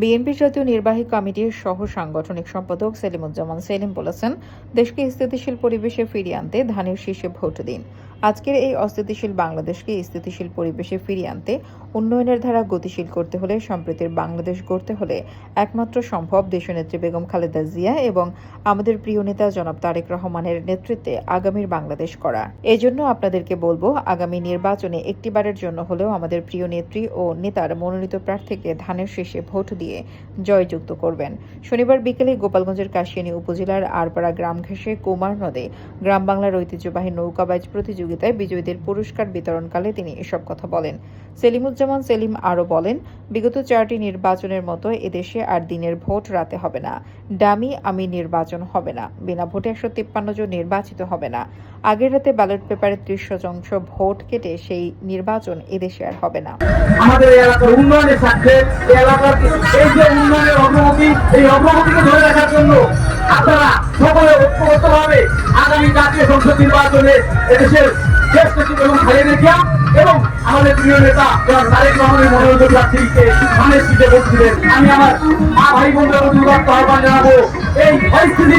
BNP জাতীয় নির্বাহী কমিটির সহ সাংগঠনিক সম্পাদক সেলিমুজ্জামান সেলিম বলেছেন, দেশকে স্থিতিশীল পরিবেশে ফিরিয়ে আনতে ধানের শীর্ষে ভোট দিন। আজকের এই অস্থিতিশীল বাংলাদেশকে স্থিতিশীল পরিবেশে ফিরিয়ে আনতে উন্নয়নের ধারা গতিশীল করতে হলে, সম্প্রীতির বাংলাদেশ গড়তে হলে একমাত্র সম্ভব দেশনেত্রী বেগম খালেদা জিয়া এবং আমাদের প্রিয় নেতা জনাব তারেক রহমানের নেতৃত্বে আগামীর বাংলাদেশ করা। এজন্য আপনাদেরকে বলব, আগামী নির্বাচনে একটিবারের জন্য হলেও আমাদের প্রিয় নেত্রী ও নেতার মনোনীত প্রার্থীকে ধানের শীর্ষে ভোট দিয়ে জয়যুক্ত করবেন। শনিবার বিকেলে গোপালগঞ্জের কাশিয়ানী উপজেলার আরপাড়া গ্রাম ঘেঁষে কুমার নদে গ্রাম বাংলার ঐতিহ্যবাহী নৌকাবাজ প্রতিযোগিতায় বিজয়ীদের পুরস্কার বিতরণকালে তিনি এসব কথা বলেন। সেলিমুজ্জামান সেলিম আরও বলেন, বিগত চারটি নির্বাচনের মতো এদেশে আর দিনের ভোট রাতে হবে না। ডামি আমি নির্বাচন হবে না। বিনা ভোটে একশো তিপ্পান্ন জন নির্বাচিত হবে না। আগের রাতে ব্যালট পেপারে ত্রিশ শতাংশ ভোট কেটে সেই নির্বাচন এদেশে আর হবে না। আমাদের এলাকার উন্নয়নের স্বার্থে এলাকার এই যে উন্নয়নের অগ্রগতি, এই অগ্রগতিকে ধরে রাখার জন্য আপনারা সকলে ঐক্যবদ্ধভাবে আগামী জাতীয় সংসদ নির্বাচনে এদেশের দেশ নেত্রী এবং খালেদা জিয়া এবং আমাদের প্রিয় আমার এই পরিস্থিতি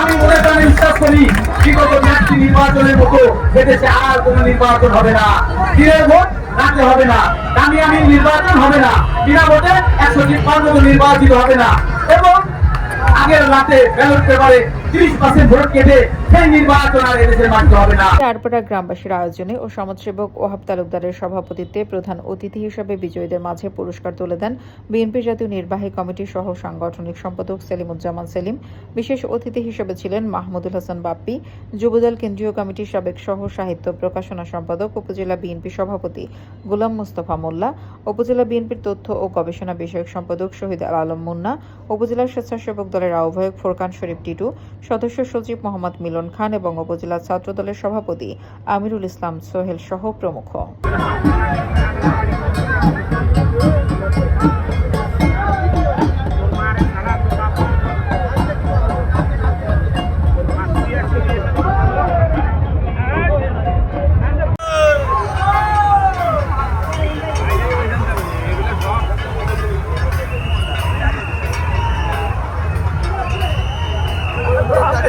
আমি মনে বিশ্বাস করি, বিগত চারটি নির্বাচনের মতো এদেশে আর কোনো নির্বাচন হবে না। রাখতে হবে না। দামি আমি নির্বাচন হবে না। বিনা ভোটে একশো তিপ্পান্ন নির্বাচিত হবে না। এবং আগের রাতে ব্যালট পেপারে গ্রামবাসীর আয়োজনে ও সমাজসেবক ওহাব তালুকদারের সভাপতিত্বে প্রধান অতিথি হিসেবে বিজয়ীদের মাঝে পুরস্কার তুলে দেন বিএনপি জাতীয় নির্বাহী কমিটির সহ সাংগঠনিক সম্পাদক সেলিমুজ্জামান সেলিম। বিশেষ অতিথি হিসেবে ছিলেন মাহমুদুল হাসান বাপ্পি। যুবদল কেন্দ্রীয় কমিটির সাবেক সহ সাহিত্য প্রকাশনা সম্পাদক, উপজেলা বিএনপি সভাপতি গোলাম মুস্তফা মোল্লা, উপজেলা বিএনপির তথ্য ও গবেষণা বিষয়ক সম্পাদক শহীদ আল আলম মুন্না, উপজেলা স্বেচ্ছাসেবক দলের আহ্বায়ক ফোরকান শরীফ টিটু সদস্য সচিব মোহাম্মদ মিলন খান এবং উপজেলা ছাত্রদলের সভাপতি আমিরুল ইসলাম সোহেল সহ প্রমুখ।